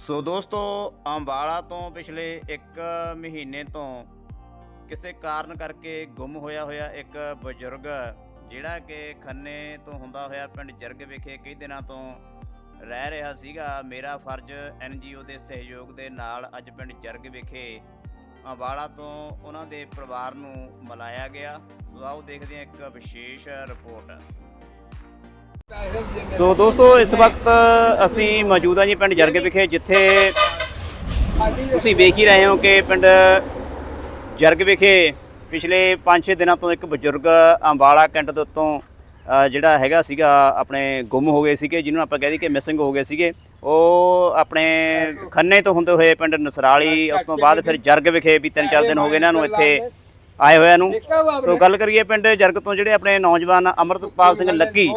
ਸੋ ਦੋਸਤੋ, ਅੰਬਾਲਾ ਤੋਂ ਪਿਛਲੇ 1 ਮਹੀਨੇ ਤੋਂ ਕਿਸੇ ਕਾਰਨ ਕਰਕੇ ਗੁੰਮ ਹੋਇਆ ਹੋਇਆ ਇੱਕ ਬਜ਼ੁਰਗ, ਜਿਹੜਾ ਕਿ ਖੰਨੇ ਤੋਂ ਹੁੰਦਾ ਹੋਇਆ ਪਿੰਡ ਜਰਗ ਵਿਖੇ ਕਈ ਦਿਨਾਂ ਤੋਂ ਰਹਿ ਰਿਹਾ ਸੀਗਾ। ਮੇਰਾ ਫਰਜ਼ ਐਨਜੀਓ ਦੇ ਸਹਿਯੋਗ ਦੇ ਨਾਲ ਅੱਜ ਪਿੰਡ ਜਰਗ ਵਿਖੇ ਅੰਬਾਲਾ ਤੋਂ ਉਹਨਾਂ ਦੇ ਪਰਿਵਾਰ ਨੂੰ ਮਿਲਾਇਆ ਗਿਆ। ਸੋ ਆਓ ਦੇਖਦੇ ਹਾਂ ਇੱਕ ਵਿਸ਼ੇਸ਼ ਰਿਪੋਰਟ। ਸੋ ਦੋਸਤੋ, ਇਸ ਵਕਤ ਅਸੀਂ ਮੌਜੂਦ ਹਾਂ ਜੀ ਪਿੰਡ ਜਰਗ ਵਿਖੇ, ਜਿੱਥੇ ਤੁਸੀਂ ਵੇਖ ਹੀ ਰਹੇ ਹੋ ਕਿ ਪਿੰਡ ਜਰਗ ਵਿਖੇ ਪਿਛਲੇ 5-6 ਦਿਨਾਂ ਤੋਂ ਇੱਕ ਬਜ਼ੁਰਗ ਅੰਬਾਲਾ ਕੈਂਟ ਦੇ ਉੱਤੋਂ ਜਿਹੜਾ ਹੈਗਾ ਸੀਗਾ, ਆਪਣੇ ਗੁੰਮ ਹੋ ਗਏ ਸੀਗੇ, ਜਿਹਨੂੰ ਆਪਾਂ ਕਹਿ ਦਈਏ ਕਿ ਮਿਸਿੰਗ ਹੋ ਗਏ ਸੀਗੇ। ਉਹ ਆਪਣੇ ਖੰਨੇ ਤੋਂ ਹੁੰਦੇ ਹੋਏ ਪਿੰਡ ਨਸਰਾਲੀ, ਉਸ ਤੋਂ ਬਾਅਦ ਫਿਰ ਜਰਗ ਵਿਖੇ ਵੀ 3-4 ਦਿਨ ਹੋ ਗਏ ਇਹਨਾਂ ਨੂੰ ਇੱਥੇ ਆਏ ਹੋਇਆਂ ਨੂੰ। ਸੋ ਗੱਲ ਕਰੀਏ ਪਿੰਡ ਜਰਗ ਤੋਂ ਜਿਹੜੇ ਆਪਣੇ ਨੌਜਵਾਨ ਅਮਰਤਪਾਲ ਸਿੰਘ ਲੱਕੀ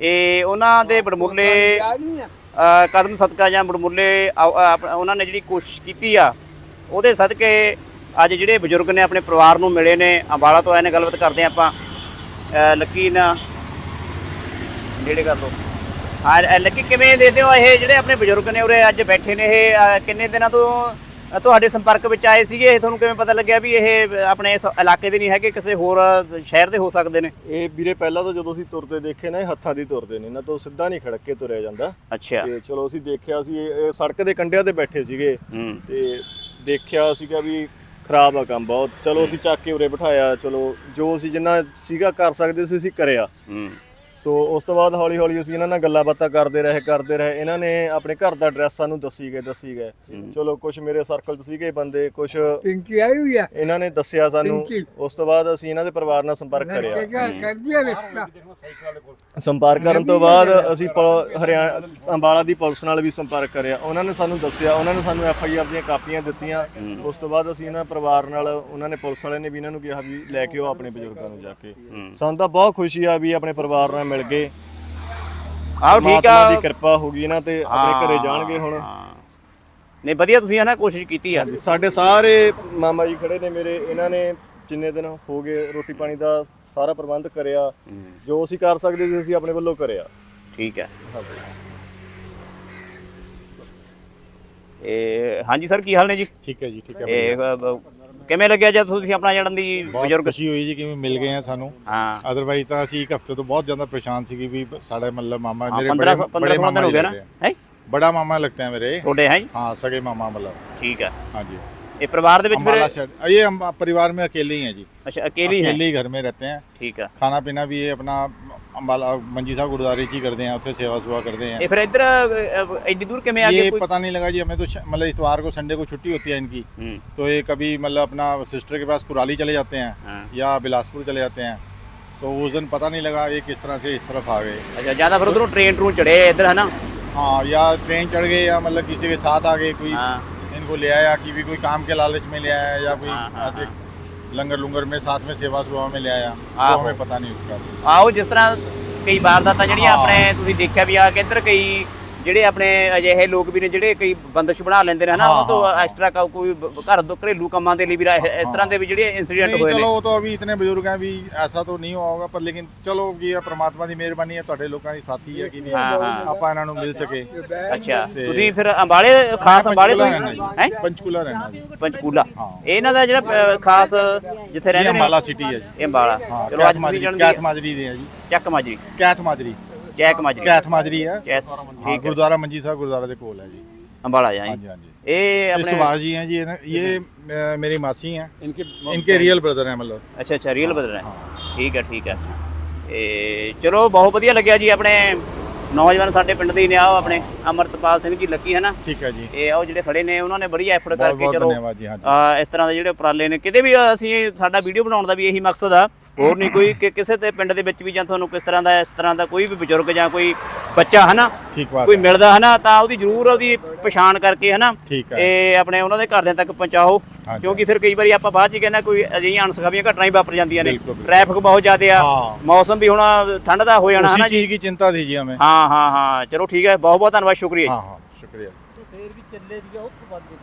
ਇਹ ਉਹਨਾਂ ਦੇ ਬੜਮੁੱਲੇ ਕਦਮ ਸਦਕਾ ਜਾਂ ਬੜਮੁੱਲੇ ਉਹਨਾਂ ਨੇ ਜਿਹੜੀ ਕੋਸ਼ਿਸ਼ ਕੀਤੀ ਆ ਉਹਦੇ ਸਦਕੇ ਅੱਜ ਜਿਹੜੇ ਬਜ਼ੁਰਗ ਨੇ ਆਪਣੇ ਪਰਿਵਾਰ ਨੂੰ ਮਿਲੇ ਨੇ ਅੰਬਾਲਾ ਤੋਂ ਆਏ ਨੇ ਗੱਲਬਾਤ ਕਰਦੇ ਹਾਂ ਆਪਾਂ। ਲੱਕੀ ਨਾ ਨੇੜੇ ਕਰ ਲਓ। ਹਾਂ ਲੱਕੀ ਕਿਵੇਂ ਦੇ ਦਿਓ ਇਹ ਜਿਹੜੇ ਆਪਣੇ ਬਜ਼ੁਰਗ ਨੇ ਉਰੇ ਅੱਜ ਬੈਠੇ ਨੇ ਇਹ ਕਿੰਨੇ ਦਿਨਾਂ ਤੋਂ ਤੁਹਾਡੇ ਸੰਪਰਕ ਵਿੱਚ ਆਏ ਸੀਗੇ ਇਹ ਤੁਹਾਨੂੰ ਕਿਵੇਂ ਪਤਾ ਲੱਗਿਆ ਵੀ ਇਹ ਆਪਣੇ ਇਸ ਇਲਾਕੇ ਦੇ ਨਹੀਂ ਹੈਗੇ ਕਿਸੇ ਹੋਰ ਸ਼ਹਿਰ ਦੇ ਹੋ ਸਕਦੇ ਨੇ? ਇਹ ਵੀਰੇ ਪਹਿਲਾਂ ਤਾਂ ਜਦੋਂ ਅਸੀਂ ਤੁਰਦੇ ਦੇਖੇ ਨਾ ਇਹ ਹੱਥਾਂ ਦੀ ਤੁਰਦੇ ਨੇ ਇਹਨਾਂ ਤੋਂ ਸਿੱਧਾ ਨਹੀਂ ਖੜਕ ਕੇ ਤੁਰਿਆ ਜਾਂਦਾ। ਅੱਛਾ। ਤੇ ਚਲੋ ਅਸੀਂ ਦੇਖਿਆ ਸੀ ਇਹ ਸੜਕ ਦੇ ਕੰਢਿਆਂ ਤੇ ਬੈਠੇ ਸੀਗੇ। ਤੇ ਦੇਖਿਆ ਸੀਗਾ ਵੀ ਖਰਾਬ ਆ ਕੰਮ ਬਹੁਤ। ਚਲੋ ਅਸੀਂ ਚੱਕ ਕੇ ਉਰੇ ਬਿਠਾਇਆ ਚਲੋ ਜੋ ਅਸੀਂ ਜਿੰਨਾ ਸੀਗਾ ਕਰ ਸਕਦੇ ਸੀ ਅਸੀਂ ਕਰਿਆ। ਹੂੰ। ਸੋ ਉਸ ਤੋਂ ਬਾਅਦ ਹੌਲੀ ਹੌਲੀ ਅਸੀਂ ਇਹਨਾਂ ਨਾਲ ਗੱਲਾਂ ਬਾਤਾਂ ਕਰਦੇ ਰਹੇ ਕਰਦੇ ਰਹੇ। ਇਹਨਾਂ ਨੇ ਆਪਣੇ ਘਰ ਦਾ ਐਡਰੈਸ ਸਾਨੂੰ ਦੱਸੀ ਗਏ ਦੱਸੀ ਗਏ। ਚਲੋ ਕੁਝ ਮੇਰੇ ਸਰਕਲ 'ਚ ਸੀਗੇ ਬੰਦੇ ਕੁਝ ਪਿੰਕੀ ਆਈ ਹੋਈ ਆ? ਇਹਨਾਂ ਨੇ ਦੱਸਿਆ ਸਾਨੂੰ। ਉਸ ਤੋਂ ਬਾਅਦ ਅਸੀਂ ਇਹਨਾਂ ਦੇ ਪਰਿਵਾਰ ਨਾਲ ਸੰਪਰਕ ਕਰਿਆ। ਸੰਪਰਕ ਕਰਨ ਤੋਂ ਬਾਅਦ ਅਸੀਂ ਹਰਿਆਣਾ ਅੰਬਾਲਾ ਦੀ ਪੁਲਿਸ ਨਾਲ ਵੀ ਸੰਪਰਕ ਕਰਿਆ। ਉਹਨਾਂ ਨੇ ਸਾਨੂੰ ਦੱਸਿਆ ਉਹਨਾਂ ਨੇ ਸਾਨੂੰ ਐਫ ਆਈ ਆਰ ਦੀਆਂ ਕਾਪੀਆਂ ਦਿੱਤੀਆਂ। ਉਸ ਤੋਂ ਬਾਅਦ ਅਸੀਂ ਇਹਨਾਂ ਪਰਿਵਾਰ ਨਾਲ ਉਹਨਾਂ ਨੇ ਪੁਲਿਸ ਵਾਲਿਆਂ ਨੇ ਵੀ ਇਹਨਾਂ ਨੂੰ ਕਿਹਾ ਵੀ ਲੈ ਕੇ ਆਓ ਆਪਣੇ ਬਜ਼ੁਰਗਾਂ ਨੂੰ ਜਾ ਕੇ। ਸਾਨੂੰ ਤਾਂ ਬਹੁਤ ਖੁਸ਼ੀ ਆ ਵੀ ਆਪਣੇ ਪਰਿਵਾਰ ਨਾਲ ਮਿਲ ਗਏ। ਆਓ ਠੀਕ ਪਰਮਾਤਮਾ ਦੀ ਆ ਕਿਰਪਾ ਹੋ ਗਈ ਇਹਨਾਂ ਤੇ ਆਪਣੇ ਘਰੇ ਜਾਣਗੇ ਹੁਣ। ਨਹੀਂ ਵਧੀਆ ਤੁਸੀਂ ਹਨਾ ਕੋਸ਼ਿਸ਼ ਕੀਤੀ ਆ। ਸਾਡੇ ਸਾਰੇ ਮਾਮਾ ਜੀ ਖੜੇ ਨੇ ਮੇਰੇ ਇਹਨਾਂ ਨੇ ਜਿੰਨੇ ਦਿਨ ਹੋ ਗਏ ਰੋਟੀ ਪਾਣੀ ਦਾ ਸਾਰਾ ਪ੍ਰਬੰਧ ਕਰਿਆ ਜੋ ਅਸੀਂ ਕਰ ਸਕਦੇ ਸੀ ਅਸੀਂ ਆਪਣੇ ਵੱਲੋਂ ਕਰਿਆ। ਠੀਕ ਹੈ ਇਹ ਹਾਂਜੀ ਸਰ ਕੀ ਹਾਲ ਨੇ ਜੀ? ਠੀਕ ਹੈ ਜੀ ਠੀਕ ਹੈ ਇਹ ਕਿਵੇਂ ਲੱਗਿਆ ਜਦ ਤੁਸੀਂ ਆਪਣਾ ਜੜਨ ਦੀ ਬਹੁਤ ਬਜ਼ੁਰਗ ਖੁਸ਼ੀ ਹੋਈ ਜੀ ਕਿ ਮਿਲ ਗਏ ਆ ਸਾਨੂੰ ਹਾਂ ਅਦਰਵਾਈਜ਼ ਤਾਂ ਅਸੀਂ ਇੱਕ ਹਫਤੇ ਤੋਂ ਬਹੁਤ ਜ਼ਿਆਦਾ ਪਰੇਸ਼ਾਨ ਸੀਗੇ ਵੀ ਸਾਡਾ ਮਤਲਬ ਮਾਮਾ ਹਾਂ, ਮੇਰੇ 15 ਬੜੇ 15 ਬੜੇ 16 ਮਾਮਾ ਦਿਨ ਹੋ ਜੀ ਗਏ ਨਾ लगते हैं। ਹੈ बड़ा मामा लगते हैं मेरे ਤੁਹਾਡੇ ਹੈ ਜੀ हाँ सगे मामा मतलब ਠੀਕ ਹੈ हाँ जी ਇਹ ਪਰਿਵਾਰ ਦੇ ਵਿੱਚ ਫਿਰ अम्बाला से ये हम परिवार में अकेले ही हैं जी ਅੱਛਾ ਅਕੇਲੀ ਹੈ अकेले ही घर में रहते हैं ਠੀਕ ਹੈ खाना पीना भी ये अपना अंबाला मंजी साहब गुरुद्वारे ची करते हैं उत्थे सेवा सुवा करते हैं ਇਹ ਫਿਰ ਇੱਧਰ ਅ, ਅ, ਐਡੀ ਦੂਰ ਕਿਵੇਂ ਆ ये ਗਏ ਕੋਈ पता नहीं लगा जी हमें तो श- मतलब इतवार को संडे को छुट्टी होती है इनकी ਹੂੰ तो ये कभी मतलब अपना सिस्टर के पास कुराली चले जाते हैं हाँ। या बिलासपुर चले जाते हैं तो उस दिन पता नहीं लगा ये किस तरह से इस तरफ आ गए ਅੱਛਾ ਜਿਆਦਾ ਫਿਰ ਉਧਰੋਂ ਟ੍ਰੇਨ ਟਰੂ ਚੜੇ ਇੱਧਰ ਹੈ ਨਾ हाँ या ट्रेन चढ़ गए या मतलब किसी के साथ आ गए कोई हाँ इनको ले आया कि भी कोई काम के लालच में ले आया या कोई हाँ, हाँ, ऐसे लंगर ਲੰਗਰ ਲੰਗਰ ਮੇ ਸਾਥ ਮੇ ਸੇਵਾ ਸੁਭਾ ਮੇ ਲਿਆਇਆ। ਆਹ। ਹਮੇ ਪਤਾ ਨਹੀਂ ਉਸਕਾ ਆਹੋ ਜਿਸ ਤਰ੍ਹਾਂ ਕਈ ਵਾਰ ਦਾ ਤਾਂ ਜਿਹੜੀਆਂ ਆਪਣੇ ਤੁਸੀਂ ਦੇਖਿਆ ਵੀ ਆ ਕਿੱਧਰ ਕਈ ਜਿਹੜੇ ਆਪਣੇ ਅਜਿਹੇ ਲੋਕ ਵੀ ਨੇ ਜਿਹੜੇ ਕਈ ਬੰਦਸ਼ ਬਣਾ ਲੈਂਦੇ ਨੇ ਹਨਾ ਉਹ ਤੋਂ ਐਕਸਟਰਾ ਕੋਈ ਘਰ ਦੋ ਘਰੇਲੂ ਕੰਮਾਂ ਦੇ ਲਈ ਵੀ ਇਸ ਤਰ੍ਹਾਂ ਦੇ ਵੀ ਜਿਹੜੇ ਇਨਸੀਡੈਂਟ ਹੋਏ ਨੇ। ਚਲੋ ਉਹ ਤਾਂ ਅਭੀ ਇਤਨੇ ਬਜ਼ੁਰਗ ਹੈ ਵੀ ਐਸਾ ਤਾਂ ਨਹੀਂ ਹੋਊਗਾ ਪਰ ਲੇਕਿਨ ਚਲੋ ਕੀ ਹੈ ਪ੍ਰਮਾਤਮਾ ਦੀ ਮਿਹਰਬਾਨੀ ਹੈ ਤੁਹਾਡੇ ਲੋਕਾਂ ਦੀ ਸਾਥੀ ਹੈ ਕਿ ਨਹੀਂ ਆਪਾਂ ਇਹਨਾਂ ਨੂੰ ਮਿਲ ਸਕੇ। ਅੱਛਾ ਤੁਸੀਂ ਫਿਰ ਅੰਬਾਲੇ ਖਾਸ ਅੰਬਾਲੇ ਤੋਂ ਹੈ ਪੰਚਕੂਲਾ ਰਹਿਣਾ ਪੰਚਕੂਲਾ। ਇਹਨਾਂ ਦਾ ਜਿਹੜਾ ਖਾਸ ਜਿੱਥੇ ਰਹਿੰਦੇ ਨੇ? ਅੰਬਾਲਾ ਸਿਟੀ ਹੈ ਜੀ। ਅੰਬਾਲਾ। ਚਲੋ ਅੱਜ ਵੀ ਜਾਣਦੇ ਕੈਥ ਮਾਜਰੀ ਦੇ ਆ ਜੀ। ਚੱਕ ਮਾਜਰੀ। ਕੈਥ ਮਾਜਰੀ। ਚੈਕ ਮਾਜਰੀ ਕੈਥ ਮਾਜਰੀ ਹੈ ਚੈਸ ਹਾਂ ਠੀਕ ਹੈ ਗੁਰਦੁਆਰਾ ਮੰਜੀ ਸਾਹਿਬ ਗੁਰਦੁਆਰਾ ਦੇ ਕੋਲ ਹੈ ਜੀ ਅੰਬਾਲਾ ਜਾਂ ਹਾਂਜੀ ਹਾਂਜੀ ਇਹ ये ਆਪਣੇ सुभाष जी हैं जी ये ये अ, मेरी मासी हैं इनके इनके रियल ब्रदर हैं मतलब ਅੱਛਾ ਅੱਛਾ ਰੀਅਲ ਬਦਲ ਰਿਹਾ ਠੀਕ ਹੈ ਠੀਕ ਹੈ ਇਹ ਚਲੋ ਬਹੁਤ ਵਧੀਆ ਲੱਗਿਆ ਜੀ ਆਪਣੇ ਨੌਜਵਾਨ ਸਾਡੇ ਪਿੰਡ ਦੇ ਹੀ ਨੇ ਆਓ ਆਪਣੇ ਅਮਰਤਪਾਲ ਸਿੰਘ ਜੀ ਲੱਕੀ ਹੈ ਨਾ ठीक है जी ਇਹ ਆਓ ਜਿਹੜੇ ਖੜੇ ਨੇ ਉਹਨਾਂ ਨੇ ਬੜੀ ਐਫਰਟ बहुत ਕਰਕੇ बहुत ਚਲੋ धन्यवाद जी हाँ जी ਆ ਇਸ ਤਰ੍ਹਾਂ ਦੇ ਜਿਹੜੇ ਉਪਰਾਲੇ ਨੇ ਕਿਤੇ ਵੀ ਅਸੀਂ ਸਾਡਾ ਵੀਡੀਓ ਬਣਾਉਣ ਦਾ ਵੀ ਇਹੀ ਮਕਸਦ ਆ ਹੋਰ ਨਹੀਂ ਕੋਈ ਕਿ ਕਿਸੇ ਤੇ ਪਿੰਡ ਦੇ ਵਿੱਚ ਵੀ ਜਾਂ ਤੁਹਾਨੂੰ ਕਿਸ ਤਰ੍ਹਾਂ ਦਾ ਇਸ ਤਰ੍ਹਾਂ ਦਾ ਕੋਈ ਵੀ ਬਜ਼ੁਰਗ ਜਾਂ ਕੋਈ ਬੱਚਾ ਹਨਾ ठीक बात ਕੋਈ है ਮਿਲਦਾ ਹਨਾ ਤਾਂ ਉਹਦੀ ਜ਼ਰੂਰ ਉਹਦੀ ਪਛਾਣ ਕਰਕੇ ਹਨਾ ठीक है ਇਹ ਆਪਣੇ ਉਹਨਾਂ ਦੇ ਘਰਦਿਆਂ ਤੱਕ ਪਹੁੰਚਾਓ ਹਾਂਜੀ। ਕਿਉਂਕਿ ਫਿਰ ਕਈ ਵਾਰੀ ਆਪਾਂ ਬਾਅਦ ਚ ਕਹਿੰਦੇ ਕੋਈ ਅਜਿਹੀਆਂ ਅਣਸਖਾਵੀਆਂ ਘਟਨਾਵਾਂ ਹੀ ਵਾਪਰ ਜਾਂਦੀਆਂ ਨੇ ਬਿਲਕੁਲ, ਬਿਲਕੁਲ। ਟ੍ਰੈਫਿਕ ਬਹੁਤ ਜ਼ਿਆਦਾ ਆ ਹਾਂ। ਮੌਸਮ ਵੀ ਹੁਣ ਠੰਡ ਦਾ ਹੋ ਜਾਣਾ उसी ਹਨਾ ਜੀ चीज की चिंता थी जी हमें ਹਾਂ ਹਾਂ ਹਾਂ ਚਲੋ ਠੀਕ ਹੈ ਬਹੁਤ ਬਹੁਤ ਧੰਨਵਾਦ ਸ਼ੁਕਰੀਆ ਜੀ। हाँ हाँ शुक्रिया ਫੇਰ ਵੀ ਚੱਲੇ ਦੀ ਉੱਥੋਂ ਬੰਦ